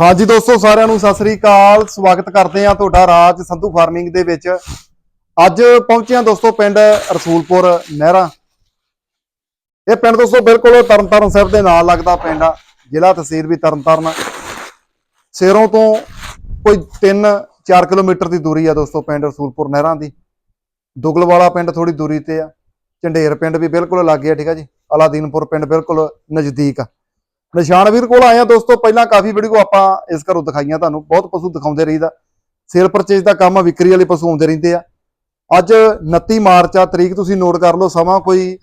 ਹਾਂਜੀ ਦੋਸਤੋ, ਸਾਰਿਆਂ ਨੂੰ ਸਤਿ ਸ੍ਰੀ ਅਕਾਲ। ਸਵਾਗਤ ਕਰਦੇ ਆ ਤੁਹਾਡਾ ਰਾਜ ਸੰਧੂ ਫਾਰਮਿੰਗ ਦੇ ਵਿੱਚ। ਅੱਜ ਪਹੁੰਚੇ ਆ ਦੋਸਤੋ ਪਿੰਡ ਰਸੂਲਪੁਰ ਨਹਿਰਾ। ਇਹ ਪਿੰਡ ਦੋਸਤੋ ਬਿਲਕੁਲ ਤਰਨਤਾਰਨ ਸਾਹਿਬ ਦੇ ਨਾਲ ਲੱਗਦਾ ਪਿੰਡ ਆ। ਜ਼ਿਲ੍ਹਾ ਤਹਿਸੀਲ ਵੀ ਤਰਨਤਾਰਨ। ਸੇਰੋਂ ਤੋਂ ਕੋਈ 3-4 ਕਿਲੋਮੀਟਰ ਦੀ ਦੂਰੀ ਆ ਦੋਸਤੋ ਪਿੰਡ ਰਸੂਲਪੁਰ ਨਹਿਰਾਂ ਦੀ। ਦੁਗਲਵਾਲਾ ਪਿੰਡ ਥੋੜੀ ਦੂਰੀ ਤੇ ਆ। ਝੰਡੇਰ ਪਿੰਡ ਵੀ ਬਿਲਕੁਲ ਲਾਗੇ ਆ, ਠੀਕ ਆ ਜੀ। ਅਲਾਦੀਨਪੁਰ ਪਿੰਡ ਬਿਲਕੁਲ ਨਜ਼ਦੀਕ ਆ। ਨਿਸ਼ਾਨ ਵੀਰ ਕੋਲ ਆਏ ਆ ਦੋਸਤੋ, ਪਹਿਲਾਂ ਕਾਫੀ ਵੀਡੀਓ ਆਪਾਂ ਇਸ ਘਰੋਂ ਦਿਖਾਈਆਂ ਤੁਹਾਨੂੰ, ਬਹੁਤ ਪਸ਼ੂ ਦਿਖਾਉਂਦੇ ਰਹੀਦਾ। ਸੇਲ ਪਰਚੇਜ ਦਾ ਕੰਮ ਆ, ਵਿਕਰੀ ਵਾਲੇ ਪਸ਼ੂ ਆਉਂਦੇ ਰਹਿੰਦੇ ਆ। ਅੱਜ 29 ਮਾਰਚ ਆ, ਤਰੀਕ ਤੁਸੀਂ ਨੋਟ ਕਰ ਲਓ, ਸਮਾਂ ਕੋਈ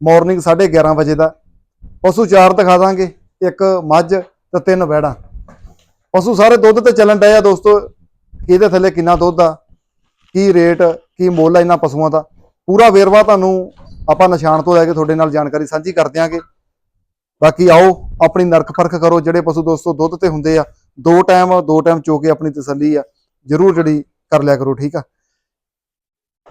ਮਾਰਨਿੰਗ 11:30 ਵਜੇ ਦਾ। ਪਸ਼ੂ ਚਾਰ ਦਿਖਾ ਦਾਂਗੇ, ਇੱਕ ਮੱਝ ਤੇ ਤਿੰਨ ਵੈੜਾਂ। ਪਸ਼ੂ ਸਾਰੇ ਦੁੱਧ ਤੇ ਚੱਲਣ ਡਏ ਆ ਦੋਸਤੋ ਇਹਦੇ ਥੱਲੇ ਕਿੰਨਾ ਦੁੱਧ ਆ, ਕੀ ਰੇਟ ਕੀ ਮੁੱਲ ਆ ਇਹਨਾਂ ਪਸ਼ੂਆਂ ਦਾ। ਪੂਰਾ ਵੇਰਵਾ ਤੁਹਾਨੂੰ ਆਪਾਂ ਨਿਸ਼ਾਨ ਤੋਂ ਲੈ ਕੇ ਤੁਹਾਡੇ ਨਾਲ ਜਾਣਕਾਰੀ ਸਾਂਝੀ ਕਰ ਦਿਆਂਗੇ। ਬਾਕੀ ਆਓ ਆਪਣੀ ਨਰਕ ਪਰਖ ਕਰੋ ਜਿਹੜੇ ਪਸ਼ੂ ਦੋਸਤੋ ਦੁੱਧ ਤੇ ਹੁੰਦੇ ਆ ਦੋ ਟਾਈਮ ਦੋ ਟਾਈਮ ਚੋ ਕੇ ਆਪਣੀ ਤਸੱਲੀ ਆ ਜਰੂਰ ਜਿਹੜੀ ਕਰ ਲਿਆ ਕਰੋ ਠੀਕ ਆ?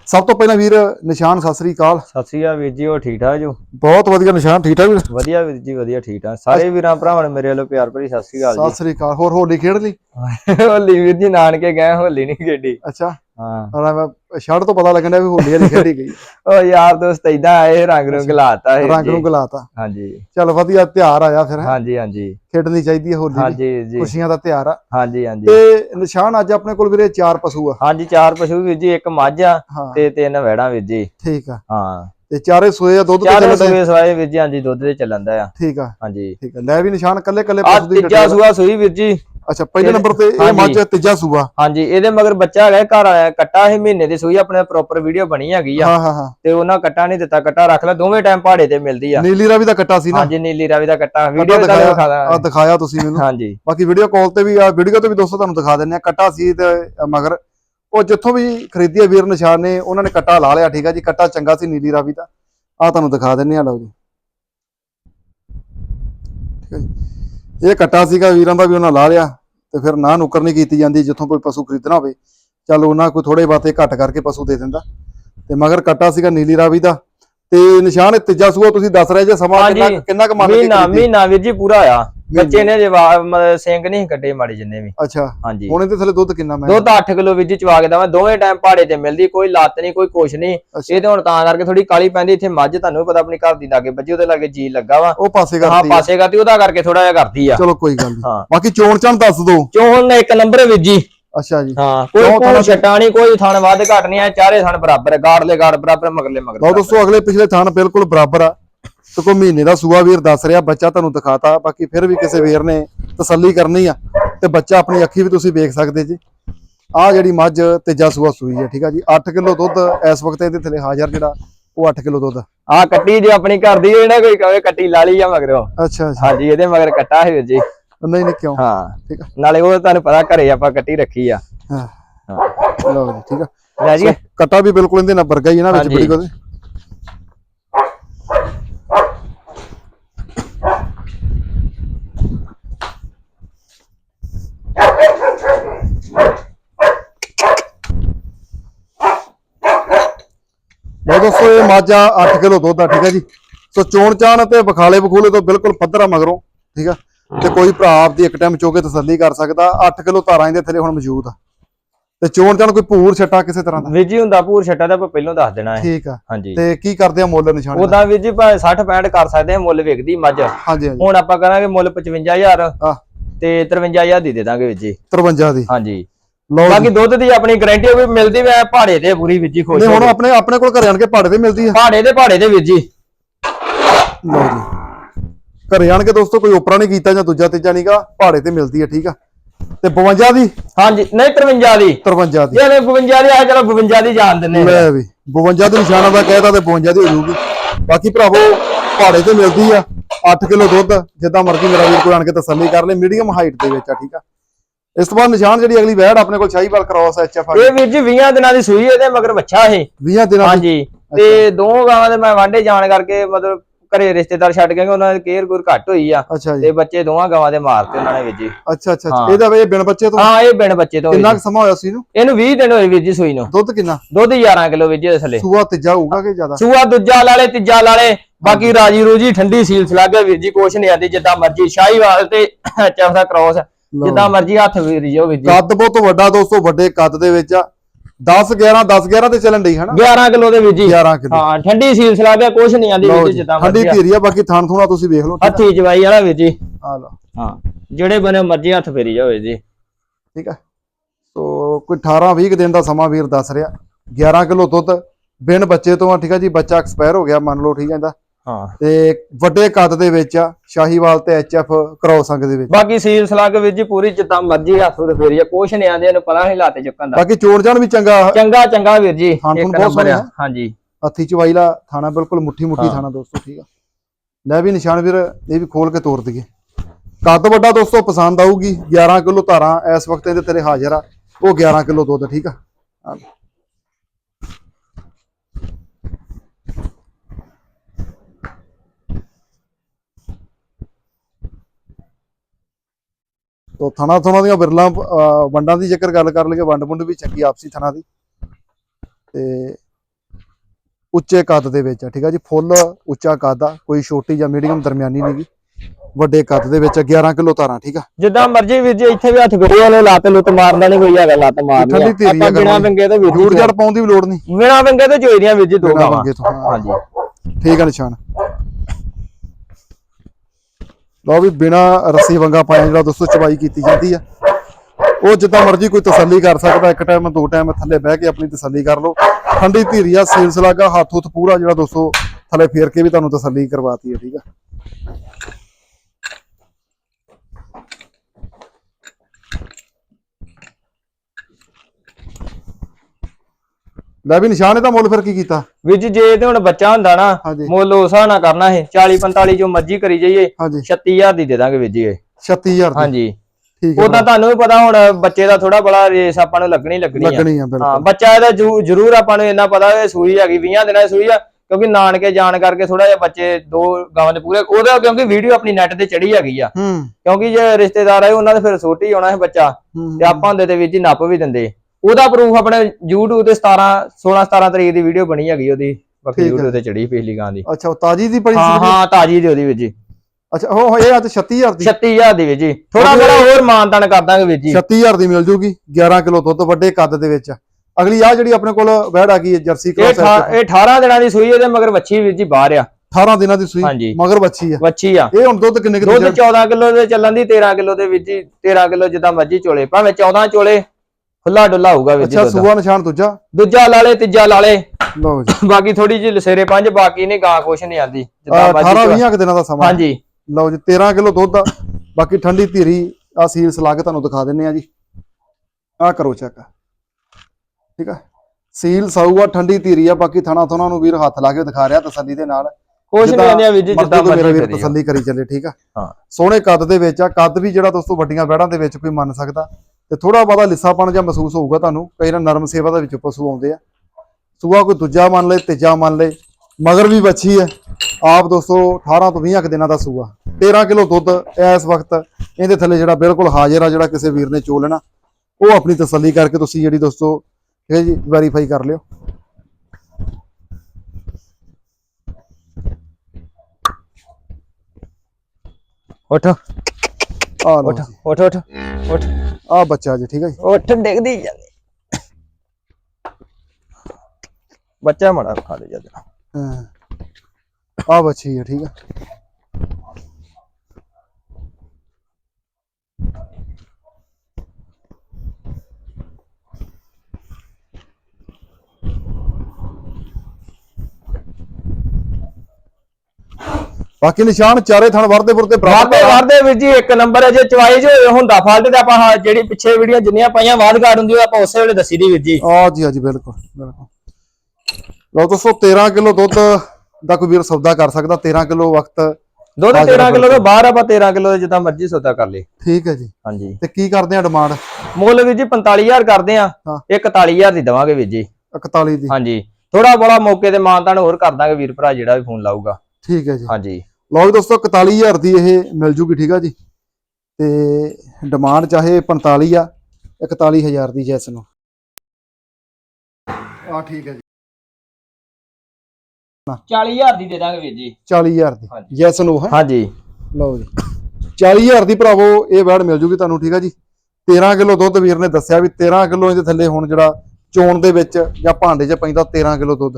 ਸਭ ਤੋਂ ਪਹਿਲਾਂ ਵੀਰ ਨਿਸ਼ਾਨ ਸਤਿ ਸ੍ਰੀ ਅਕਾਲ। ਸਤਿ ਸ਼੍ਰੀ ਅਕਾਲ ਵੀਰ ਜੀ ਉਹ ਠੀਕ ਠਾਕ ਜੋ? ਬਹੁਤ ਵਧੀਆ ਨਿਸ਼ਾਨ ਠੀਕ ਠਾਕ ਵੀਰ? ਵਧੀਆ ਵੀਰ ਜੀ ਵਧੀਆ ਠੀਕ ਠਾਕ। ਸਾਰੇ ਵੀਰਾਂ ਭਰਾਵਾਂ ਨੇ ਮੇਰੇ ਵੱਲੋਂ ਪਿਆਰ ਭਰੀ ਸਤਿ ਸ਼੍ਰੀ ਸਤਿ ਅਕਾਲ ਸ੍ਰੀ ਅਕਾਲ। ਹੋਰ ਹੋਲੀ ਖੇਡ ਲਈ? ਜੀ ਹੋਲੀ ਵੀਰ ਜੀ ਨਾਨਕੇ ਗਏ ਹੋਲੀ ਨਹੀਂ ਖੇਡੀ। ਅੱਛਾ। ਹਾਂ। ਹਾਂ ਮੈਂ ਸ਼ਰਟ ਤੋਂ ਪਤਾ ਲੱਗਣ ਡਿਆ ਵੀ ਹੋਲੀ ਵਾਲੀ ਖੇਡੀ ਗਈ। ਉਹ ਯਾਰ ਦੋਸਤ ਇਦਾਂ ਆਏ ਰੰਗ ਰੰਗ ਲਾਤਾ ਹੈ ਰੰਗ ਨੂੰ ਗਲਾਤਾ ਹਾਂਜੀ। ਚਲ ਵਧੀਆ ਤਿਉਹਾਰ ਆਇਆ ਫਿਰ। ਹਾਂਜੀ ਹਾਂਜੀ। ਖੇਡਣੀ ਚਾਹੀਦੀ ਹੈ ਹੋਲੀ। ਹਾਂਜੀ ਜੀ। ਖੁਸ਼ੀਆਂ ਦਾ ਤਿਉਹਾਰ ਆ। ਹਾਂਜੀ ਹਾਂਜੀ। ਤੇ ਨਿਸ਼ਾਨ ਅੱਜ ਆਪਣੇ ਕੋਲ ਵੀਰੇ ਚਾਰ ਪਸ਼ੂ ਆ। ਹਾਂਜੀ ਚਾਰ ਪਸ਼ੂ ਵੀਰ ਜੀ ਇੱਕ ਮੱਝ ਆ ਤੇ ਤਿੰਨ ਵੈੜਾਂ ਵੀਰ ਜੀ। ਠੀਕ ਆ। ਹਾਂ। ਤੇ ਚਾਰੇ ਸੋਏ ਆ ਦੁੱਧ ਤੇ ਚਾਰੇ ਚੱਲਦੇ ਸੂਏ ਸਵਾਏ ਵੀਰ ਜੀ ਹਾਂਜੀ ਦੁੱਧ ਤੇ ਚੱਲਣ ਦਾ ਆ। ਠੀਕ ਆ। ਹਾਂਜੀ। ਠੀਕ ਆ। ਲੈ ਵੀ ਨਿਸ਼ਾਨ ਕੱਲੇ ਕੱਲੇ ਪਸ਼ੂ ਦੀ ਤੀਜਾ। ਸੂਆ ਸੂਈ ਵੀਰ ਜੀ। ਅੱਛਾ ਪਹਿਲੇ ਨੰਬਰ ਤੇ ਇਹ। ਮੱਝ ਤੀਜਾ ਸੂਆ। ਹਾਂਜੀ ਇਹਦੇ ਮਗਰ ਬੱਚਾ ਹੈਗਾ ਘਰ ਆਇਆ ਕੱਟਾ ਇਹ ਮਹੀਨੇ ਦੀ ਸੂਈ ਆਪਣੇ ਪ੍ਰੋਪਰ ਵੀਡੀਓ ਬਣੀ ਹੈਗੀ ਆ। ਹਾਂ ਹਾਂ ਹਾਂ। ਤੇ ਉਹਨਾਂ ਕੱਟਾ ਨਹੀਂ ਦਿੱਤਾ ਕੱਟਾ ਰੱਖ ਲੈ ਦੋਵੇਂ ਟਾਈਮ ਪਹਾੜੇ ਤੇ ਮਿਲਦੀ ਆ। ਨੀਲੀ ਰਾਵੀ ਦਾ ਕੱਟਾ ਸੀ ਨਾ? ਹਾਂਜੀ ਨੀਲੀ ਰਾਵੀ ਦਾ ਕੱਟਾ। ਵੀਡੀਓ ਦਾ ਦਿਖਾਇਆ ਦਿਖਾ ਆ ਦਿਖਾਇਆ ਤੁਸੀਂ ਮੈਨੂੰ। ਹਾਂਜੀ। ਬਾਕੀ ਵੀਡੀਓ ਕਾਲ ਤੇ ਵੀ ਆ ਵੀਡੀਓ ਤੇ ਵੀ ਦੋਸਤੋ ਤੁਹਾਨੂੰ ਦਿਖਾ ਦਿੰਨੇ ਆ ਕੱਟਾ ਸੀ ਤੇ ਮਗਰ ਉਹ ਜਿੱਥੋਂ ਵੀ ਖਰੀਦੀ ਆ ਵੀਰ ਨਿਸ਼ਾਨ ਨੇ ਉਹਨਾਂ ਨੇ ਕੱਟਾ ਲਾ ਲਿਆ ਠੀਕ ਆ ਜੀ। ਕੱਟਾ ਚੰਗਾ ਸੀ ਨੀਲੀ ਰਾਵੀ ਦਾ। ਆ ਤੁਹਾਨੂੰ ਦਿਖਾ ਦਿੰਨੇ ਆ ਲਓ ਜੀ। ਠੀਕ ਆ ਜੀ। ਇਹ ਕੱਟਾ ਸੀਗਾ ਵੀਰਾਂ ਦਾ ਵੀ ਉਹਨਾਂ ਲਾ ਲਿਆ ਤੇ ਫਿਰ ਨਾ ਨੁਕਰ ਨਹੀਂ ਕੀਤੀ ਜਾਂਦੀ ਜਿੱਥੋਂ ਕੋਈ ਪਸ਼ੂ ਖਰੀਦਣਾ ਹੋਵੇ ਚੱਲ ਉਹਨਾਂ ਕੋਈ ਥੋੜੇ ਬਾਤੇ ਘੱਟ ਕਰਕੇ ਪਸ਼ੂ ਦੇ ਦਿੰਦਾ ਤੇ ਮਗਰ ਕੱਟਾ ਸੀਗਾ ਨੀਲੀ ਰਾਵੀ ਦਾ ਤੇ ਨਿਸ਼ਾਨ ਤੀਜਾ ਸੂਆ ਤੁਸੀਂ ਦੱਸ ਰਹੇ ਜੇ ਸਮਾਂ। ਕਿੰਨਾ ਕਿੰਨਾ ਕੁ ਮੰਨ ਕੇ ਮਹੀਨਾ? ਮਹੀਨਾ ਵੀਰ ਜੀ ਪੂਰਾ ਆ ਬੱਚੇ ਨੇ ਜਵਾਬ ਸਿੰਘ ਨਹੀਂ ਕੱਟੇ ਮਾੜੇ ਜਿੰਨੇ ਵੀ। ਅੱਛਾ। ਹਾਂਜੀ। ਹੁਣ ਇਹਦੇ ਥੱਲੇ ਦੁੱਧ ਕਿੰਨਾ ਮੈਂ ਦੁੱਧ 8 ਕਿਲੋ ਜੀ ਚਵਾ ਕੇ ਦਵਾਂ ਦੋਵੇਂ ਟਾਈਮ ਪਹਾੜੇ ਤੇ ਮਿਲਦੀ ਕੋਈ ਲੱਤ ਨਹੀਂ ਕੋਈ ਕੁਛ ਨਹੀਂ। ਇਹ ਤੇ ਹੁਣ ਤਾਂ ਕਰਕੇ ਥੋੜੀ ਕਾਲੀ ਪੈਂਦੀ ਇੱਥੇ ਮੱਝ ਤੁਹਾਨੂੰ ਪਤਾ ਆਪਣੀ ਘਰ ਦੀ ਲਾਗੇ ਬੱਜੀ ਉਹਦੇ ਲਾਗੇ ਜੀ ਲੱਗਾ ਵਾ। ਉਹ ਪਾਸੇ ਹਾਂ ਕਰਤੀ ਆ। ਪਾਸੇ ਕਰਤੀ ਉਹਦਾ ਕਰਕੇ ਥੋੜਾ ਜਿਹਾ ਕਰਦੀ ਆ। ਚਲੋ ਕੋਈ ਗੱਲ ਨਹੀਂ ਹਾਂ। ਬਾਕੀ ਚੋਣ ਚਣ ਦੱਸ ਦੋ। ਚੋਣ ਇੱਕ ਨੰਬਰ ਵੀਰ ਜੀ। ਅੱਛਾ ਜੀ। ਹਾਂ ਕੋਈ ਥਾਣਾ ਕੋਈ ਛਟਾ ਨਹੀਂ ਕੋਈ ਥਣ ਵੱਧ ਘਟ ਨਹੀਂ ਆ ਚਾਰੇ ਥਣ ਬਰਾਬਰ ਹੈ ਗਾੜਲੇ ਗਾੜ ਬਰਾਬਰ ਮਗਰਲੇ ਮਗਰ ਲਓ। ਦੋਸਤੋ ਅਗਲੇ ਪਿਛਲੇ ਥਾਨ ਬਿਲਕੁਲ ਬਰਾਬਰ ਆ। ਤੇ ਕੋਈ ਮਹੀਨੇ ਦਾ ਸੂਆ ਵੀਰ ਦੱਸ ਰਿਹਾ ਬੱਚਾ ਤੁਹਾਨੂੰ ਦਿਖਾਤਾ ਬਾਕੀ ਫਿਰ ਵੀ ਕਿਸੇ ਵੀਰ ਨੇ ਤਸੱਲੀ ਕਰਨੀ ਆ ਤੇ ਬੱਚਾ ਆਪਣੀ ਅੱਖੀ ਵੀ ਤੁਸੀਂ ਵੇਖ ਸਕਦੇ ਜੀ। ਆ ਜਿਹੜੀ ਮੱਝ ਤੀਜਾ ਸੂਆ ਸੂਈ ਹੈ ਠੀਕ ਆ ਜੀ। 8 ਕਿਲੋ ਦੁੱਧ ਇਸ ਵਕਤ ਇਹਦੇ ਥੱਲੇ ਹਾਜ਼ਰ ਜਿਹੜਾ ਉਹ 8 ਕਿਲੋ ਦੁੱਧ ਆਹ ਕੱਟੀ ਜੇ ਆਪਣੀ ਘਰ ਦੀ ਨਾ ਕੋਈ ਕਹੇ ਕੱਟੀ ਲਾ ਲਈ ਆ ਮਗਰੋਂ। ਅੱਛਾ ਅੱਛਾ। ਹਾਂਜੀ ਇਹਦੇ ਮਗਰ ਕੱਟਾ ਹੈ ਵੀਰ ਜੀ। ਨਹੀਂ ਨਹੀਂ ਕਿਉਂ? ਹਾਂ। ਠੀਕ ਆ। ਨਾਲੇ ਉਹ ਤੁਹਾਨੂੰ ਪਤਾ ਘਰੇ ਆਪਾਂ ਕੱਟੀ ਰੱਖੀ ਆ। ਹਾਂ। ਲਓ ਜੀ ਠੀਕ ਆ। ਲੈ ਜੀ। ਕੱਟਾ ਵੀ ਬਿਲਕੁਲ ਇਹਦੇ ਨਾਲ ਵਰਗਾ ਹੀ ਹੈ ਨਾ ਵਿੱਚ। ਬੜੀ ਕੋਦੇ ਦੋਸਤੋ ਇਹ ਮਾਜਾ 8 ਕਿਲੋ ਦੁੱਧ ਆ ਠੀਕ ਹੈ ਜੀ। ਸੋ ਚੋਣ ਚਾਣ ਤੇ ਬਖਾਲੇ ਬਖੂਲੇ ਤੋਂ ਬਿਲਕੁਲ ਪੱਧਰਾ ਮਗਰੋਂ ਠੀਕ ਆ। ਤੇ ਕੋਈ ਭਰਾ ਆਪਦੀ ਇੱਕ ਟਾਈਮ ਚੋ ਕੇ ਤਸੱਲੀ ਕਰ ਸਕਦਾ। 8 ਕਿਲੋ ਧਾਰਾਂ ਇਹਦੇ ਥੱਲੇ ਹੁਣ ਮੌਜੂਦ ਆ। ਤੇ ਚੋਣ ਚਾਣ ਕੋਈ ਭੂਰ ਛੱਟਾ ਕਿਸੇ ਤਰ੍ਹਾਂ ਦਾ? ਵੀਰ ਜੀ ਹੁੰਦਾ ਭੂਰ ਛੱਟਾ ਦਾ ਆਪਾਂ ਪਹਿਲਾਂ ਦੱਸ ਦੇਣਾ ਹੈ। ਠੀਕ ਆ। ਹਾਂਜੀ। ਤੇ ਕੀ ਕਰਦੇ ਆ ਮੁੱਲ ਨਿਸ਼ਾਨ ਦਾ? ਉਦਾਂ ਵੀਰ ਜੀ ਭਾਵੇਂ 60 65 ਕਰ ਸਕਦੇ ਆ ਮੁੱਲ ਵਿਕਦੀ ਮੱਝ। ਹਾਂਜੀ ਹੁਣ ਆਪਾਂ ਕਰਾਂਗੇ ਮੁੱਲ 55000 ਆ ਤੇ 53000 ਦੀ ਦੇ ਦਾਂਗੇ ਵੀਰ ਜੀ। 53 ਦੀ। ਹਾਂਜੀ। ਲਓ ਬਾਕੀ ਦੁੱਧ ਦੀ ਆਪਣੀ ਗਾਰੰਟੀ ਵੀ ਮਿਲਦੀ ਮੈਂ ਪਹਾੜੇ ਤੇ ਪੂਰੀ ਵੀਰ ਜੀ ਖੁਸ਼ ਨਹੀਂ ਹੋ ਹੁਣ। ਆਪਣੇ ਆਪਣੇ ਕੋਲ ਘਰੇ ਆਣ ਕੇ ਭਾੜੇ ਤੇ ਮਿਲਦੀ ਆ। ਪਹਾੜੇ ਤੇ ਪਹਾੜੇ ਤੇ ਵੀਰ ਜੀ। ਲਓ ਜੀ। ਘਰੇ ਆਣ ਕੇ ਦੋਸਤੋ ਕੋਈ ਓਪਰਾ ਨਹੀਂ ਕੀਤਾ ਜਾਂ ਦੂਜਾ ਤੀਜਾ ਨਹੀਂਗਾ ਭਾੜੇ ਤੇ ਮਿਲਦੀ ਆ ਠੀਕ ਆ। ਤੇ 52 ਦੀ? ਹਾਂਜੀ ਨਹੀਂ 53 ਦੀ। 53 ਦੀ। ਜੇ 52 ਦੀ ਆ ਚਲੋ 52 ਦੀ ਜਾਣ ਦਿੰਨੇ। ਲੈ ਵੀ 52 ਦੀ ਨਿਸ਼ਾਨਾ ਦਾ ਕਹਿਤਾ ਤੇ 52 ਦੀ ਹੋ ਜੂਗੀ। ਬਾਕੀ ਭਰਾਵੋ ਭਾੜੇ ਤੇ ਮਿਲਦੀ ਆ। 8 ਕਿਲੋ ਦੁੱਧ ਜਿੱਦਾਂ ਮਰਜ਼ੀ ਮੇਰਾ ਵੀਰ ਕੋਈ ਆਣ ਕੇ ਤਸੱਲੀ ਕਰ ਲੈ ਮੀਡੀਅਮ ਹਾਈਟ ਦੇ ਵਿੱਚ ਆ ਠੀਕ ਆ। ਇਸ ਤੋਂ ਬਾਅਦ ਨਿਸ਼ਾਨ ਜਿਹੜੀ ਅਗਲੀ ਵੈੜ ਆਪਣੇ ਕੋਲ ਸ਼ਾਹੀਵਾਲ ਕ੍ਰਾਸ ਐਚ ਐਫ ਇਹ ਵੀਰ ਜੀ 20 ਦਿਨਾਂ ਦੀ ਸੂਈ ਇਹਦੇ ਮਗਰ ਬੱਚਾ ਇਹ। 20 ਦਿਨਾਂ ਦੀ। ਹਾਂਜੀ। ਤੇ ਦੋ ਗਾਵਾਂ ਦੇ ਮੈਂ ਵਾਂਡੇ ਜਾਣ ਕਰਕੇ ਮਤਲਬ ਘਰੇ ਰਿਸ਼ਤੇਦਾਰ ਛੱਡ ਗਏ ਉਹਨਾਂ ਦੀ ਕੇਅਰ ਗੁਰ ਘੱਟ ਹੋਈ ਆ। ਤੇ ਬੱਚੇ ਦੋਵਾਂ ਗਾਵਾਂ ਦੇ ਮਾਰਤੇ ਉਹਨਾਂ ਨੇ ਵੀਰ ਜੀ। ਅੱਛਾ ਅੱਛਾ। ਇਹਦਾ ਵੇ ਬਿਨ ਬੱਚੇ ਤੋਂ? ਹਾਂ ਇਹ ਬਿਨ ਬੱਚੇ ਤੋਂ ਕਿੰਨਾ ਸਮਾਂ ਹੋਇਆ ਸੀ ਇਹਨੂੰ? ਇਹਨੂੰ 20 ਦਿਨ ਹੋਏ ਵੀਰ ਜੀ ਸੂਈ ਨੂੰ। ਦੁੱਧ ਕਿੰਨਾ? ਦੁੱਧ 11 ਕਿਲੋ ਵੀਰ ਜੀ ਦੇ ਥੱਲੇ। ਸੂਆ ਤੀਜਾ ਹੋਊਗਾ ਕਿ ਜ਼ਿਆਦਾ? ਸੂਆ ਦੂਜਾ ਲਾਲੇ ਤੀਜਾ ਲਾਲੇ ਬਾਕੀ ਰਾਜੀ ਰੂਜੀ ਠੰਡੀ ਸੀਲ ਸਲਾਗਾ ਵੀਰ ਜੀ ਕੁਛ ਨਹੀਂ ਆਂਦੀ ਜਿੱਦਾਂ ਮਰਜ਼ੀ। ਸ਼ਾਹੀਵਾਲ ਤੇ ਚੈਫ ਦਾ ਕ੍ਰੋਸ ਜਿੱਦਾਂ ਮਰਜ਼ੀ ਹੱਥ ਵੀਰ ਜੀ। ਕੱਦ ਬਹੁਤ ਵੱਡਾ ਦੋਸਤੋ ਵੱਡੇ ਕੱਦ ਦੇ ਵਿੱਚ ਆ। 10 11 10 11 ਤੇ ਚੱਲਣ ਡਈ ਹਨਾ? 11 ਕਿਲੋ ਦੇ ਵੀਰ ਜੀ। 11 ਕਿਲੋ। ਹਾਂ ਠੰਡੀ ਸੀਲ ਸਲਾ ਗਿਆ ਕੁਛ ਨਹੀਂ ਆਂਦੀ ਵੀਰ ਜੀ ਜਿੱਦਾਂ ਠੰਡੀ ਧੀਰੀ ਆ ਬਾਕੀ ਥਣ ਥੂਣਾ ਤੁਸੀਂ ਵੇਖ ਲਓ ਹੱਥੀ ਜਵਾਈ ਵਾਲਾ ਵੀਰ ਜੀ। ਆ ਆ ਲਓ। ਹਾਂ ਜਿਹੜੇ ਬਨੇ ਮਰਜ਼ੀ ਹੱਥ ਫੇਰੀ ਜਾਓ ਵੀਰ ਜੀ। ਠੀਕ ਆ? ਸੋ ਕੋਈ 18 20 ਦਿਨ ਦਾ ਸਮਾਂ ਵੀਰ ਦੱਸ ਰਿਹਾ। 11 ਕਿਲੋ ਦੁੱਧ ਬਿਨ ਬੱਚੇ ਤੋਂ ਆ ਠੀਕ ਆ ਜੀ ਬੱਚਾ ਐਕਸਪਾਇਰ ਹੋ ਗਿਆ ਮੰਨ ਲਓ ਠੀਕ ਆ ਇਹਦਾ। ਹਾਂ। ਤੇ ਵੱਡੇ ਕੱਦ ਦੇ ਵਿੱਚ ਆ ਸ਼ਾਹੀਵਾਲ ਤੇ ਐਚਐਫ ਕ੍ਰੋਸ ਅੰਗ ਦੇ ਵਿੱਚ। ਬਾਕੀ ਸੀਲ ਸਲਾ ਕੇ ਵੀਰ ਜੀ ਪੂਰੀ ਜਿੱਦਾਂ ਮਰਜ਼ੀ ਹੱਥ ਤੇ ਫੇਰੀ ਜਾ ਕੁਛ ਨਹੀਂ ਆਂਦੇ ਇਹਨੂੰ ਪਤਾ ਨਹੀਂ ਲਾਤੇ ਚੁੱਕਣ ਦਾ। ਬਾਕੀ ਚੋੜ ਜਾਣ ਵੀ ਚੰਗਾ ਚੰਗਾ ਚੰਗਾ ਵੀਰ ਜੀ ਹਾਂ, ਇੱਕ ਬਹੁਤ ਨੰਬਰ ਆ। ਹਾਂਜੀ। ਹੱਥੀ ਚਵਾਈਲਾ ਥਾਣਾ ਬਿਲਕੁਲ ਮੁੱਠੀ ਮੁੱਠੀ ਹਾਂ। ਥਾਣਾ ਦੋਸਤੋ ਠੀਕ ਆ। ਲੈ ਵੀ ਨਿਸ਼ਾਨ ਵੀਰ ਇਹ ਵੀ ਖੋਲ ਕੇ ਤੋਰ ਦਈਏ। ਕੱਦ ਵੱਡਾ ਦੋਸਤੋ ਪਸੰਦ ਆਊਗੀ। 11 ਕਿਲੋ ਧਾਰਾਂ ਇਸ ਵਕਤ ਇਹਦੇ ਤੇਰੇ ਹਾਜ਼ਰ ਆ। ਉਹ 11 ਕਿਲੋ ਦੁੱਧ ਠੀਕ ਆ। ਤੋ ਥਣਾ ਥਣਾ ਦੀਆਂ ਬਿਰਲਾਂ ਵੰਡਾਂ ਦੀ ਜੇਕਰ ਗੱਲ ਕਰ ਲਈਏ ਵੰਡ ਵੁੰਡ ਵੀ ਚੰਗੀ ਆਪਸੀ ਥਣਾ ਦੀ। ਤੇ ਉੱਚੇ ਕੱਦ ਦੇ ਵਿੱਚ ਆ ਠੀਕ ਆ ਜੀ? ਫੁੱਲ ਉੱਚਾ ਕੱਦ ਆ ਕੋਈ ਛੋਟੀ ਜਾਂ ਮੀਡੀਅਮ ਦਰਮਿਆਨੀ ਨਹੀਂਗੀ ਵੱਡੇ ਕੱਦ ਦੇ ਵਿੱਚ ਆ, 11 ਕਿਲੋ ਤਾਰਾਂ ਠੀਕ ਆ? ਜਿੱਦਾਂ ਮਰਜ਼ੀ ਵੀਰ ਜੀ ਇੱਥੇ ਵੀ ਹੱਥ ਫੇਰੀ ਵਾਲੇ ਲੱਤ ਲੁੱਤ ਮਾਰਦਾ ਨਹੀਂ ਕੋਈ ਹੈਗਾ ਲੱਤ ਮਾਰਨੀ ਆਪਾਂ ਬਿਨਾਂ। ਵੰਗੇ ਤੋਂ ਵੀਰ ਜੂੜ ਜੜ ਪਾਉਣ ਦੀ ਲੋੜ ਨਹੀਂ। ਬਿਨਾਂ ਵੰਗੇ ਤੋਂ ਚੋਈਆਂ ਵੀਰ ਜੀ ਦੋ ਗਾਵਾਂ। ਹਾਂਜੀ। ਠੀਕ ਆ ਨਿਸ਼ਾਨ। ਲਓ ਵੀ ਬਿਨਾ ਰੱਸੀ ਵੰਗਾ ਪਾਇਆ ਜਿਹੜਾ ਦੋਸਤੋ ਚਵਾਈ ਕੀਤੀ ਜਾਂਦੀ ਆ। ਉਹ ਜਿੱਦਾਂ ਮਰਜ਼ੀ ਕੋਈ ਤਸੱਲੀ ਕਰ ਸਕਦਾ, ਇੱਕ ਟਾਈਮ ਦੋ ਟਾਈਮ ਥੱਲੇ ਬਹਿ ਕੇ ਆਪਣੀ ਤਸੱਲੀ ਕਰ ਲਓ। ਠੰਡੀ ਧੀਰੀ ਆ ਸੀਲਸ ਲੱਗਾ ਹੱਥ ਹੁੱਥ ਪੂਰਾ ਜਿਹੜਾ ਦੋਸਤੋ ਥੱਲੇ ਫੇਰ ਕੇ ਵੀ ਤੁਹਾਨੂੰ ਤਸੱਲੀ ਕਰਵਾਤੀ ਹੈ ਠੀਕ ਆ। ਲੈ ਵੀ ਨਿਸ਼ਾਨ ਇਹਦਾ ਮੁੱਲ ਫਿਰ ਕੀ ਕੀਤਾ? ਵੀਰ ਜੀ ਜੇ ਤੇ ਹੁਣ ਬੱਚਾ ਹੁੰਦਾ ਨਾ ਹਾਂਜੀ। ਮੁੱਲ ਉਸ ਨਾਲ ਕਰਨਾ ਹੈ 40 45 ਜੋ ਮਰਜ਼ੀ ਕਰੀ ਜਾਈਏ ਹਾਂਜੀ। 36000 ਦੀ ਦੇ ਦਾਂਗੇ ਵੀਰ ਜੀ ਇਹ। 36000 ਦੀ। ਹਾਂਜੀ। ਠੀਕ ਹੈ ਉਦਾਂ ਤੁਹਾਨੂੰ ਵੀ ਪਤਾ ਹੁਣ ਬੱਚੇ ਦਾ ਥੋੜਾ ਬੜਾ ਰੇਸ ਆਪਾਂ ਨੂੰ ਲੱਗਣੀ ਲੱਗਣੀ ਆ। ਲੱਗਣੀ ਆ ਹਾਂ ਬੱਚਾ ਇਹਦਾ ਜ਼ਰੂ- ਜ਼ਰੂਰ ਆਪਾਂ ਨੂੰ ਇੰਨਾ ਪਤਾ ਹੈ ਸੂਈ ਹੈਗੀ 20 ਦਿਨਾਂ ਦੀ ਸੂਈ ਆ ਕਿਉਂਕਿ ਨਾਨਕੇ ਜਾਣ ਕਰਕੇ ਥੋੜਾ ਜਿਹਾ ਬੱਚੇ ਦੋ ਗਾਵਾਂ ਦੇ ਪੂਰੇ ਉਹਦਾ ਕਿਉਂਕਿ ਵੀਡੀਓ ਆਪਣੀ ਨੈਟ ਤੇ ਚੜੀ ਹੈਗੀ ਆ। ਹੂੰ। ਕਿਉਂਕਿ ਜੇ ਰਿਸ਼ਤੇਦਾਰ ਆਏ ਉਹਨਾਂ ਦੇ ਫਿਰ ਛੋਟੀ ਹੋਣਾ ਹੈ ਬੱਚਾ ਹੂੰ ਤੇ ਆਪਾਂ ਹੁੰਦੇ ਤੇ ਵੀਰ ਜੀ ਨੱਪ ਵੀ ਦਿੰਦੇ। ਉਹਦਾ ਪ੍ਰੂਫ ਆਪਣੇ YouTube ਤੇ 17 16 17 ਤਰੀਕ ਦੀ ਵੀਡੀਓ ਬਣੀ ਹੈਗੀ ਉਹਦੀ। ਬਾਕੀ ਹੈ। YouTube ਤੇ ਚੜੀ ਪਿਛਲੀ ਗਾਂ ਦੀ। ਅੱਛਾ ਉਹ ਤਾਜੀ ਦੀ ਬੜੀ ਹਾਂ ਸੀ ਹਾਂ ਤਾਜੀ ਦੀ ਉਹਦੀ ਵੀਰ ਜੀ। ਅੱਛਾ ਉਹ ਇਹ ਅੱਜ 36000 ਦੀ? 36000 ਦੀ ਵੀਰ ਜੀ। ਥੋੜਾ ਬੜਾ ਹੋਰ ਮਾਨਤਾਨ ਕਰ ਦਾਂਗੇ ਵੀਰ ਜੀ। 36000 ਦੀ ਮਿਲ ਜੂਗੀ 11 ਕਿਲੋ ਦੁੱਧ ਵੱਡੇ ਕੱਦ ਦੇ ਵਿੱਚ। ਅਗਲੀ ਆ ਜਿਹੜੀ ਆਪਣੇ ਕੋਲ ਵੈੜ ਆ ਗਈ ਹੈ ਜਰਸੀ ਕ੍ਰਾਸ ਇਹ 18 ਦਿਨਾਂ ਦੀ ਸੂਈ ਇਹਦੇ ਮਗਰ ਵੱਛੀ ਵੀਰ ਜੀ ਬਾਹਰ ਆ। 18 ਦਿਨਾਂ ਦੀ ਸੂਈ ਮਗਰ ਬੱਚੀ ਆ। ਵੱਛੀ ਆ। ਇਹ ਹੁਣ ਦੁੱਧ ਕਿੰਨੇ ਦੁੱਧ ਕਿਲੋ 14 ਕਿਲੋ ਦੇ ਚੱਲਣ ਦੀ 13 ਕਿਲੋ ਦੇ ਵਿੱਚ ਹੀ 13 ਕਿਲੋ ਜਿੱਦਾਂ ਮਰਜ਼ੀ ਚੋਲੇ। ਭਾਵੇਂ 14 ਚੋਲੇ ਖੁੱਲਾ ਡੁੱਲਾ ਹੋਊਗਾ ਵੀਰ ਜੀ ਅੱਛਾ ਸੂਆ ਨਿਸ਼ਾਨ ਦੂਜਾ? ਦੂਜਾ ਲਾਲੇ ਤੀਜਾ ਲਾਲੇ ਲਓ ਜੀ। ਬਾਕੀ ਥੋੜੀ ਜਿਹੀ ਲਸੇਰੇ ਪੰਜ ਬਾਕੀ ਨਹੀਂ ਗਾਂ ਕੁਛ ਨਹੀਂ ਆਂਦੀ। ਜਿੱਦਾਂ 18 ਮਰਜ਼ੀ 20 ਕੁ ਦਿਨਾਂ ਦਾ ਸਮਾਂ। ਹਾਂਜੀ। ਲਓ ਜੀ 13 ਕਿਲੋ ਦੁੱਧ ਆ। ਬਾਕੀ ਠੰਡੀ ਧੀਰੀ ਆ ਸੀਲਸ ਲਾ ਕੇ ਤੁਹਾਨੂੰ ਦਿਖਾ ਦਿੰਨੇ ਆ ਜੀ। ਆ ਕਰੋ ਚੈੱਕ। ਠੀਕ ਆ? ਸੀਲ ਸਾਊ ਆ ਠੰਡੀ ਧੀਰੀ ਆ। ਬਾਕੀ ਥਣਾ ਥਣਾ ਨੂੰ ਵੀਰ ਹੱਥ ਲਾ ਕੇ ਦਿਖਾ ਰਿਹਾ ਤਸੱਲੀ ਦੇ ਨਾਲ। ਕੁਛ ਨਹੀਂ ਆਂਦੇ ਵੀਰ ਜੀ ਜਿੱਦਾਂ ਮਰਜ਼ੀ ਵੀਰ। ਤਸੱਲੀ ਕਰੀ ਚੱਲੇ ਠੀਕ ਆ? ਹਾਂ। ਸੋਹਣੇ ਕੱਦ ਦੇ ਵਿੱਚ ਆ। ਕੱਦ ਵੀ ਜਿਹੜਾ ਦੋਸਤੋ ਵੱਡੀਆਂ ਵੈੜਾਂ ਦੇ ਵਿੱਚ ਕੋਈ ਮੰਨ ਸਕਦਾ। ਤੇ ਥੋੜਾ ਬਹੁਤਾ ਲਿੱਸਾਪਣ ਜਾਂ ਮਹਿਸੂਸ ਹੋਊਗਾ ਤੁਹਾਨੂੰ। ਕਈ ਨਾ ਨਰਮ ਸੇਵਾ ਦੇ ਵਿੱਚ ਪਸ਼ੂ ਆਉਂਦੇ ਆ। ਸੂਆ ਕੋਈ ਦੂਜਾ ਮੰਨ ਲੇ ਤੀਜਾ ਮੰਨ ਲੇ ਮਗਰ ਵੀ ਬੱਚੀ ਹੈ ਆਪ ਦੋਸਤੋ 18 ਤੋਂ 20 ਕੁ ਦਿਨਾਂ ਦਾ ਸੂਆ। 13 ਕਿਲੋ ਦੁੱਧ ਇਸ ਵਕਤ ਇਹਦੇ ਥੱਲੇ ਜਿਹੜਾ ਬਿਲਕੁਲ ਹਾਜ਼ਰ ਆ ਜਿਹੜਾ ਕਿਸੇ ਵੀਰ ਨੇ ਚੋ ਲੈਣਾ ਉਹ ਆਪਣੀ ਤਸੱਲੀ ਕਰਕੇ ਤੁਸੀਂ ਜਿਹੜੀ ਦੋਸਤੋ ਠੀਕ ਹੈ ਜੀ ਵੈਰੀਫਾਈ ਕਰ ਲਿਓ। ਉੱਠ। ਉੱਠ ਉੱਠ ਉੱਠ ਉੱਠ। ਆ ਬੱਚਾ ਜੀ ਠੀਕ ਹੈ ਜੀ। ਉੱਠ ਡਿੱਗਦੀ ਜਾਂਦੀ। ਬੱਚਾ ਮੜਾ ਖਾ ਦੇ ਜਦ ਹਾਂ। ਆ ਬੱਚੀ ਹੈ ਠੀਕ ਹੈ ਬਾਕੀ ਨਿਸ਼ਾਨ ਚਾਰੇ ਥਣ ਵਰਦੇ ਵਰਦੇ ਬਰਾਬਰ ਵਾਦੇ ਵੀਰ ਜੀ ਇੱਕ ਨੰਬਰ ਹੈ ਜੇ ਚਵਾਈ ਜੋ ਹੁੰਦਾ ਫਾਲਟ ਤੇ ਆਪਾਂ ਜਿਹੜੀ ਪਿੱਛੇ ਵੀਡੀਓ ਜਿੰਨੀਆਂ ਪਾਈਆਂ ਕਾਰਡ ਹੁੰਦੀ ਉਹ ਆਪਾਂ ਉਸੇ ਵੇਲੇ ਦੱਸੀ ਦੀ ਵੀਰ ਜੀ। ਆ ਜੀ ਆ ਜੀ ਬਿਲਕੁਲ ਬਿਲਕੁਲ। ਲਓ ਦੋਸਤੋ 13 ਕਿਲੋ ਦੁੱਧ ਦਾ ਕੋਈ ਵੀਰ ਸੌਦਾ ਕਰ ਸਕਦਾ 13 ਕਿਲੋ ਵਕਤ ਦੁੱਧ ਹਾਂ, 13 ਕਿਲੋ ਤੋਂ ਬਾਹਰ ਆਪਾਂ 13 ਕਿਲੋ ਦੇ ਜਿੱਦਾਂ ਮਰਜ਼ੀ ਸੌਦਾ ਕਰ ਲੇ ਠੀਕ ਹੈ ਜੀ। ਹਾਂਜੀ। ਤੇ ਕੀ ਕਰਦੇ ਆ ਡਿਮਾਂਡ? ਮੁੱਲ ਵੀਰ ਜੀ 45000 ਕਰਦੇ ਆ। ਹਾਂ। ਇਹ 41000 ਦੀ ਦਵਾਂਗੇ ਵੀਰ ਜੀ। 41 ਦੀ। ਹਾਂਜੀ। ਥੋੜਾ ਬੜਾ ਮੌਕੇ ਤੇ ਮਾਨਤਾਨ ਹੋਰ ਕਰ ਦਾਂਗੇ ਵੀਰ ਭਰਾ ਜਿਹੜਾ ਵੀ ਫੋਨ ਲਾਊਗਾ। ਠੀਕ ਹੈ ਜੀ। ਹਾਂਜੀ। ਲਓ ਜੀ ਦੋਸਤੋ 41000 ਦੀ ਇਹ ਮਿਲ ਜੂਗੀ ਠੀਕ ਆ ਜੀ। ਤੇ ਡਿਮਾਂਡ ਚਾਹੇ 45 ਆ 41000 ਦੀ ਜੈਸ ਨੂੰ। ਆ ਠੀਕ ਹੈ ਜੀ। 40000 ਦੀ ਦੇ ਦਾਂਗੇ ਵੀਰ ਜੀ। 40000 ਦੀ। ਜੈਸ ਨੂੰ ਹੈ। ਹਾਂਜੀ। ਲਓ ਜੀ। 40000 ਦੀ ਭਰਾਵੋ ਇਹ ਵੈੜ ਮਿਲ ਜੂਗੀ ਤੁਹਾਨੂੰ ਠੀਕ ਆ ਜੀ। 13 ਕਿਲੋ ਦੁੱਧ ਵੀਰ ਨੇ ਦੱਸਿਆ ਵੀ 13 ਕਿਲੋ ਇਹਦੇ ਥੱਲੇ ਹੁਣ ਜਿਹੜਾ ਚੋਣ ਦੇ ਵਿੱਚ ਜਾਂ ਭਾਂਡੇ 'ਚ ਪੈਂਦਾ 13 ਕਿਲੋ ਦੁੱਧ।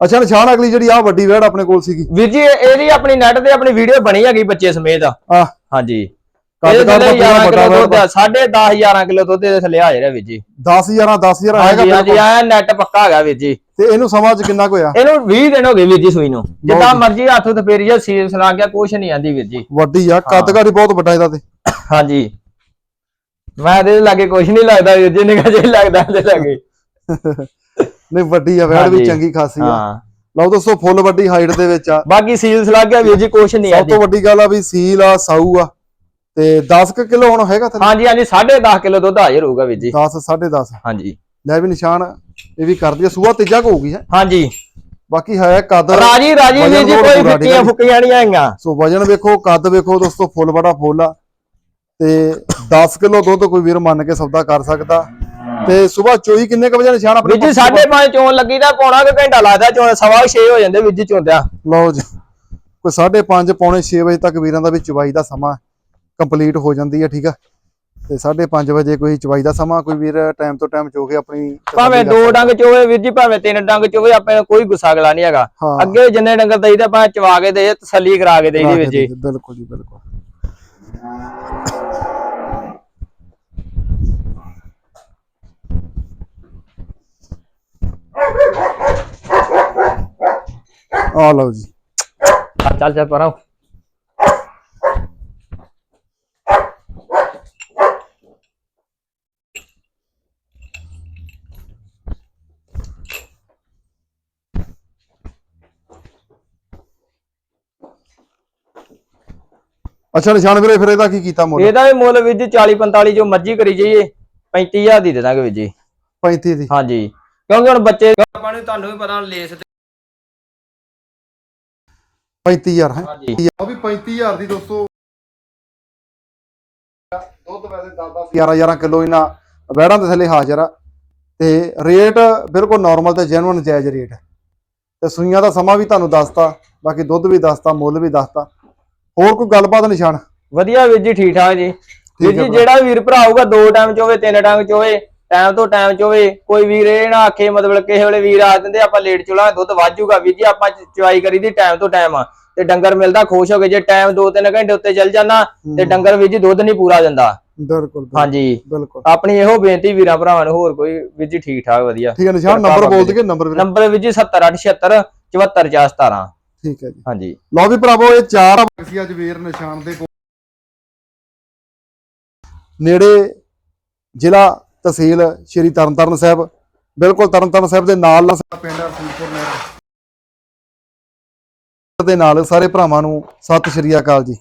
ਅੱਛਾ ਨਿਸ਼ਾਨ ਅਗਲੀ ਜਿਹੜੀ ਆ ਵੱਡੀ ਵੈੜ ਆਪਣੇ ਕੋਲ ਸੀਗੀ। ਵੀਰ ਜੀ ਇਹਦੀ ਆਪਣੀ ਨੈਟ ਤੇ ਆਪਣੀ ਵੀਡੀਓ ਬਣੀ ਹੈਗੀ ਬੱਚੇ ਸਮੇਤ। ਆਹ। ਹਾਂਜੀ। ਕੱਦ ਇਹਦੇ ਕੱਦ ਥੱਲੇ ਪੂਰਾ 11 ਵੱਡਾ ਕਿਲੋ ਵੈੜ ਦੁੱਧ ਆ, ਸਾਢੇ 10 11 ਕਿਲੋ ਦੁੱਧ ਇਹਦੇ ਥੱਲੇ ਹਾਜ਼ਰ ਹੈ ਵੀਰ ਜੀ। 10000 10000 ਹੈਗਾ ਹਾਂਜੀ ਹਾਂਜੀ ਬਿਲਕੁਲ। ਆ ਨੈਟ ਪੱਕਾ ਹੈਗਾ ਵੀਰ ਜੀ। ਤੇ ਇਹਨੂੰ ਸਮਾਂ 'ਚ ਕਿੰਨਾ ਹੋਇਆ? ਇਹਨੂੰ 20 ਦਿਨ ਹੋ ਗਏ ਵੀਰ ਜੀ ਸੂਈ ਨੂੰ। ਜਿੱਦਾਂ। ਮਰਜ਼ੀ ਹੱਥ ਉੱਤੇ ਫੇਰੀ ਜਾ ਸੀਲ ਸਲਾ ਗਿਆ ਕੁਛ ਨਹੀਂ ਆਂਦੀ ਵੀਰ ਜੀ। ਵੱਡੀ ਆ ਕੱਦ ਕਾਠੀ ਬਹੁਤ ਵੱਡਾ ਇਹਦਾ ਤੇ। ਹਾਂਜੀ। ਮੈਂ ਇਹਦੇ ਲਾਗੇ ਕੁਛ ਨਹੀਂ ਲੱਗਦਾ ਵੀਰ ਜੀ ਨਿਕਾ ਜੇ ਲੱਗਦਾ ਲਾਗੇ। ਨਹੀਂ ਵੱਡੀ ਆ ਵੈੜ ਵੀ ਹਾਂਜੀ। ਚੰਗੀ ਖਾਸੀ ਆ। ਹਾਂ। ਲਓ ਦੋਸਤੋ ਫੁੱਲ ਵੱਡੀ ਹਾਈਟ ਦੇ ਵਿੱਚ ਆ। ਬਾਕੀ ਸੀਲ ਸਲਾ ਗਿਆ ਵੀਰ ਜੀ ਕੁਛ ਨਹੀਂ ਸਭ ਆਂਦੀ ਤੋਂ ਵੱਡੀ ਗੱਲ ਆ ਵੀ ਸੀਲ ਆ ਸਾਊ ਆ। ਤੇ 10 ਕਿਲੋ ਹੁਣ ਹੈਗਾ ਥੱਲੇ ਹਾਂਜੀ ਹਾਂਜੀ 10.5 ਕਿਲੋ ਦੁੱਧ ਹਾਜ਼ਰ ਹੋਊਗਾ ਵੀਰ ਜੀ। 10 10.5 ਹਾਂਜੀ। ਲੈ ਵੀ ਨਿਸ਼ਾਨ ਇਹ ਵੀ ਕਰਦੀ ਆ। ਸੂਆ ਤੀਜਾ ਕੁ ਹੋਊਗੀ ਹੈ? ਹਾਂਜੀ। ਬਾਕੀ ਹੈ ਕੱਦ। ਰਾਜੀ ਰਾਜੀ ਵਜਨ ਵੀਰ ਜੀ ਕੋਈ ਪੂਰਾ, ਠੀਕ ਫਿੱਕੀਆਂ ਹੈ ਜੀ। ਫੁੱਕੀਆਂ ਨਹੀਂ ਹੈਗੀਆਂ ਸੋ ਵਜਨ ਵੇਖੋ ਕੱਦ ਵੇਖੋ ਦੋਸਤੋ ਫੁੱਲ ਬੜਾ ਫੁੱਲ ਆ। ਤੇ 10 ਕਿਲੋ ਦੁੱਧ ਕੋਈ ਵੀਰ ਮੰਨ ਕੇ ਸੌਦਾ ਕਰ ਸਕਦਾ। ਤੇ ਸਵੇਰ ਚੋਈ ਕਿੰਨੇ ਕ ਵਜੇ ਨਿਸ਼ਾਨ ਆਪਣੇ ਜੀ 5:30 ਚੋਣ ਲੱਗੀ ਤਾਂ ਪੌਣਾ ਕੁ ਘੰਟਾ ਲੱਗਦਾ ਚੋਣ ਸਵਾ 6 ਹੋ ਜਾਂਦੇ ਜੀ ਚੋਂਦਿਆਂ। ਲਓ ਜੀ ਕੋਈ 5:30 ਪੌਣੇ 6 ਵਜੇ ਤੱਕ ਵੀਰਾਂ ਦਾ ਵੀ ਚਵਾਈ ਦਾ ਸਮਾਂ ਕੰਪਲੀਟ ਹੋ ਜਾਂਦੀ ਹੈ ਠੀਕ ਆ? ਤੇ 5:30 ਵਜੇ ਕੋਈ ਚਵਾਈ ਦਾ ਸਮਾਂ ਕੋਈ ਵੀਰ ਟਾਈਮ ਤੋਂ ਟਾਈਮ ਚੋ ਕੇ ਆਪਣੀ ਭਾਵੇਂ ਦੋ ਡੰਗ ਚੋਵੇ ਵੀਰ ਜੀ ਭਾਵੇਂ ਤਿੰਨ ਡੰਗ ਚੋਵੇ ਆਪਣੇ ਨੂੰ ਕੋਈ ਗੁੱਸਾ ਗਲਾ ਨਹੀਂ ਹੈਗਾ। ਅੱਗੇ ਜਿੰਨੇ ਡੰਗਰ ਦਈਦਾ ਭਾਵੇਂ ਚਵਾ ਕੇ ਦੇ ਤਸੱਲੀ ਕਰਾ ਕੇ ਦੇਈਦੀ ਜੀ। ਬਿਲਕੁਲ ਜੀ ਬਿਲਕੁਲ। ਆ ਲਓ ਜੀ। ਆ ਚੱਲ ਚੱਲ ਪਰਾਂ। ਅੱਛਾ ਨਿਸ਼ਾਨ ਵੀਰੇ ਫਿਰ ਇਹਦਾ ਕੀ ਕੀਤਾ ਮੁੱਲ ਇਹਦਾ ਵੀ ਮੁੱਲ ਵੀਰ ਜੀ 40 45 ਜੋ ਮਰਜ਼ੀ ਕਰੀ ਜਾਈਏ। 35000 ਦੀ ਦੇ ਦਾਂਗੇ ਵੀਰ ਜੀ। 35 ਦੀ। ਹਾਂਜੀ। ਕਿਉਂਕਿ ਹੁਣ ਬੱਚੇ ਆਪਾਂ ਨੂੰ ਤੁਹਾਨੂੰ ਵੀ ਪਤਾ ਲੇਸ 35000 ਹੈ? ਹਾਂਜੀ। ਉਹ ਵੀ 35000 ਦੀ ਦੋਸਤੋ। ਦੁੱਧ ਵੈਸੇ 10 11 11 ਕਿਲੋ ਇਹਨਾਂ ਵੈੜਾਂ ਦੇ ਥੱਲੇ ਹਾਜ਼ਰ ਆ। ਤੇ ਰੇਟ ਬਿਲਕੁਲ ਨਾਰਮਲ ਤੇ ਜੈਨੂਇਨ ਜਾਇਜ਼ ਰੇਟ ਹੈ। ਤੇ ਸੂਈਆਂ ਦਾ ਸਮਾਂ ਵੀ ਤੁਹਾਨੂੰ ਦੱਸਤਾ ਬਾਕੀ ਦੁੱਧ ਵੀ ਦੱਸਤਾ ਮੁੱਲ ਵੀ ਦੱਸਤਾ। ਹੋਰ ਕੋਈ ਗੱਲਬਾਤ ਨਿਸ਼ਾਨ? ਵਧੀਆ ਵੀਰ ਜੀ ਠੀਕ ਠਾਕ ਜੀ। ਵੀਰ ਜੀ ਭਰਾ। ਜਿਹੜਾ ਵੀਰ ਭਰਾ ਆਊਗਾ ਦੋ ਟਾਈਮ ਚ ਹੋਵੇ ਤਿੰਨ ਟਾਈਮ ਚ ਹੋਵੇ ਟਾਈਮ ਤੋਂ ਟਾਈਮ ਚ ਹੋਵੇ ਕੋਈ ਵੀਰ ਇਹ ਨਾ ਆਖੇ ਮਤਲਬ ਕਿਸੇ ਵੇਲੇ ਵੀਰ ਆ ਦਿੰਦੇ ਆਪਾਂ ਲੇਟ ਚੁਲਾ ਦੁੱਧ ਵਾਜੂਗਾ। ਵੀਰ ਜੀ ਆਪਾਂ ਚ- ਚਵਾਈ ਕਰੀਦੀ ਟਾਈਮ ਤੋਂ ਟਾਈਮ ਤੇ ਡੰਗਰ ਮਿਲਦਾ ਖੁਸ਼ ਹੋ ਕੇ ਜੇ ਟਾਈਮ 2-3 ਘੰਟੇ ਉੱਤੇ ਚੱਲ ਜਾਣਾ ਤੇ ਡੰਗਰ ਵੀਰ ਜੀ ਦੁੱਧ ਨਹੀਂ ਪੂਰਾ ਦਿੰਦਾ। ਬਿਲਕੁਲ ਹਾਂਜੀ। ਬਿਲਕੁਲ। ਆਪਣੀ ਇਹੋ ਬੇਨਤੀ ਵੀਰਾਂ ਭਰਾਵਾਂ ਨੂੰ ਹੋਰ ਕੋਈ ਵੀਰ ਜੀ ਠੀਕ ਠਾਕ ਵਧੀਆ। ਠੀਕ ਹੈ ਨਿਸ਼ਾਨ ਨੰਬਰ ਬੋਲ ਦਈਏ ਨੰਬਰ ਵੀਰੇ। ਨੰਬਰ ਵੀਰ ਜੀ 70876 74417 ਠੀਕ ਹੈ ਜੀ। ਹਾਂਜੀ। ਲਓ ਵੀ ਭਰਾਵੋ ਇਹ ਚਾਰ ਅੱਜ ਵੀਰ ਨਿਸ਼ਾਨ ਦੇ ਨੇੜੇ ਜ਼ਿਲ੍ਹਾ ਤਹਿਸੀਲ ਸ਼੍ਰੀ ਤਰਨਤਾਰਨ ਸਾਹਿਬ। ਬਿਲਕੁਲ ਤਰਨਤਾਰਨ ਸਾਹਿਬ ਦੇ ਨਾਲ ਸਾਡਾ ਪਿੰਡ ਰਸੂਲਪੁਰ ਨਹਿਰ। ਦੇ ਨਾਲ ਸਾਰੇ ਭਰਾਵਾਂ ਨੂੰ ਸਤਿ ਸ਼੍ਰੀ ਅਕਾਲ ਜੀ।